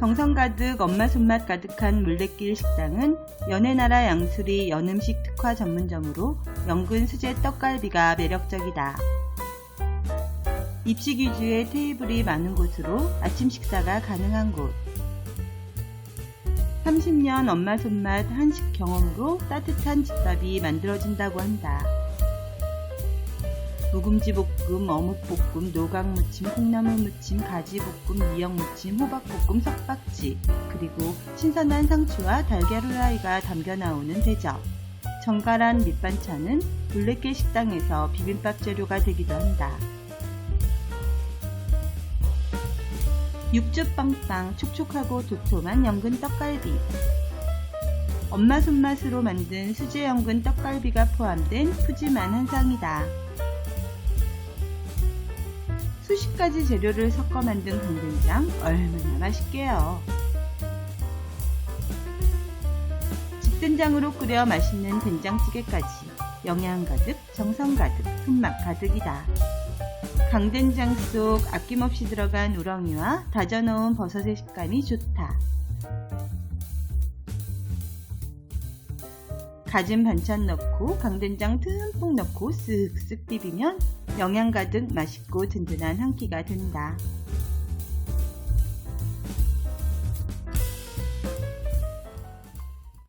정성 가득 엄마 손맛 가득한 물레길 식당은 연해나라 양수리 연음식 특화 전문점으로 연근 수제 떡갈비가 매력적이다. 입식 위주의 테이블이 많은 곳으로 아침 식사가 가능한 곳. 30년 엄마 손맛 한식 경험으로 따뜻한 집밥이 만들어진다고 한다. 묵은지 볶음, 어묵 볶음, 노각 무침, 콩나물 무침, 가지 볶음, 미역 무침, 호박 볶음, 석박지, 그리고 신선한 상추와 달걀 후라이가 담겨 나오는 대접. 정갈한 밑반찬은 둘레길 식당에서 비빔밥 재료가 되기도 한다. 육즙 빵빵 촉촉하고 도톰한 연근 떡갈비. 엄마 손맛으로 만든 수제 연근 떡갈비가 포함된 푸짐한 한상이다. 수십 가지 재료를 섞어 만든 강된장 얼마나 맛있게요. 집된장으로 끓여 맛있는 된장찌개까지 영양 가득, 정성 가득, 손맛 가득이다. 강된장 속 아낌없이 들어간 우렁이와 다져놓은 버섯의 식감이 좋다. 가진 반찬 넣고 강된장 듬뿍 넣고 쓱쓱 비비면 영양 가득 맛있고 든든한 한 끼가 된다.